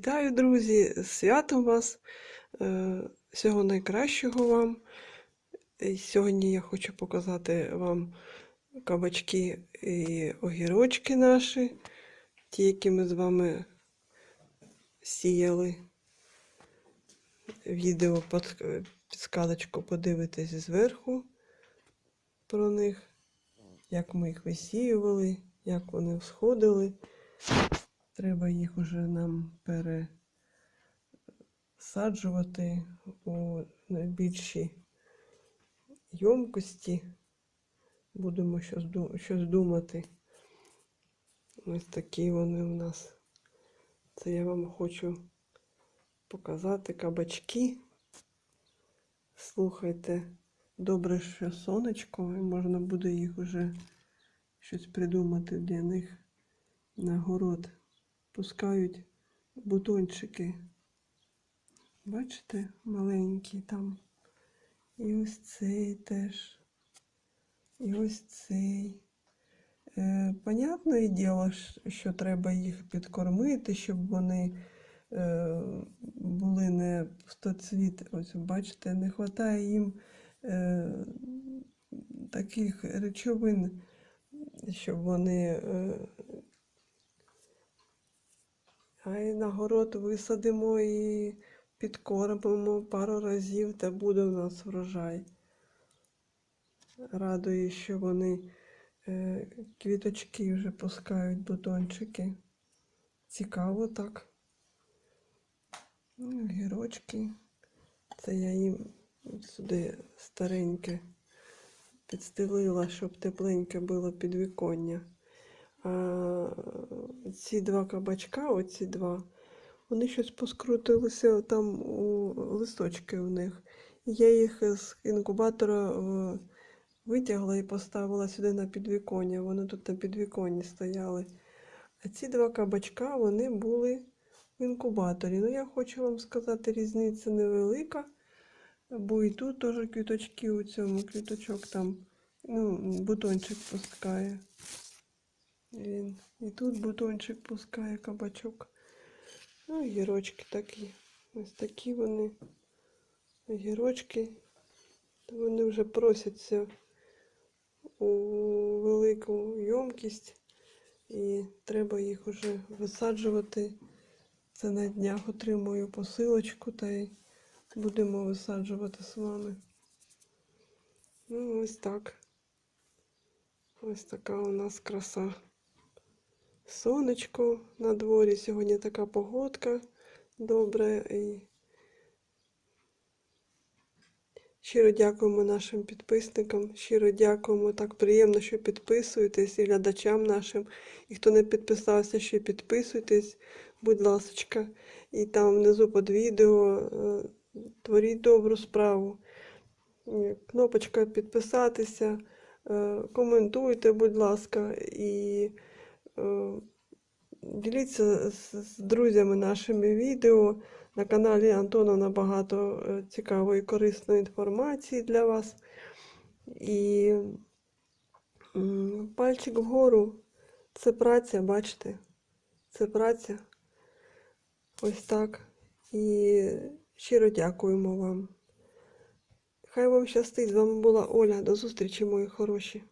Вітаю, друзі! Святом вас! Е, Всього найкращого вам. Сьогодні я хочу показати вам кабачки і огірочки наші, ті, які ми з вами сіяли. Відео підсказочку подивитесь зверху про них, як ми їх висіювали, як вони всходили. Треба їх уже нам пересаджувати у найбільші ємкості. Будемо щось думати. Ось такі вони у нас. Це я вам хочу показати кабачки. Слухайте, добре, що сонечко, і можна буде їх уже щось придумати для них на город пускають бутончики. Бачите, маленькі там. І ось цей теж. І ось цей. Е, понятне діло, що треба їх підкормити, щоб вони е, були не пустоцвіт. Ось бачите, не вистачає їм е, таких речовин, щоб вони е, а й на город висадимо і підкормимо пару разів, та буде у нас врожай. Радує, що вони е, квіточки вже пускають бутончики. Цікаво так. Ну, Гірочки. Це я їм сюди стареньке підстелила, щоб тепленьке було підвіконня. А ці два кабачка, оці два, вони щось поскрутилися там у листочки у них. Я їх з інкубатора е, витягла і поставила сюди на підвіконня. Вони тут на підвіконні стояли. А ці два кабачка вони були в інкубаторі. Ну, я хочу вам сказати, різниця невелика. Бо і тут теж квіточки у цьому квіточок там, ну, бутончик пускає. Він і тут бутончик пускає кабачок. Ну, гірочки такі. Ось такі вони. Гірочки. Вони вже просяться у велику ємкість. І треба їх вже висаджувати. Це на днях отримую посилочку та й будемо висаджувати з вами. Ну, ось так. Ось така у нас краса. Сонечко на дворі. Сьогодні така погодка добра. І щиро дякуємо нашим підписникам. Щиро дякуємо. Так приємно, що підписуєтесь і глядачам нашим. І хто не підписався, ще підписуйтесь, будь ласочка. І там внизу під відео е, творіть добру справу. Е, Кнопочка підписатися. Е, Коментуйте, будь ласка, і діліться з, друзями нашими відео. На каналі Антона набагато е, цікавої і корисної інформації для вас. І пальчик вгору це праця, бачите? Це праця. Ось так. І щиро дякуємо вам. Хай вам щастить. З вами була Оля. До зустрічі, мої хороші.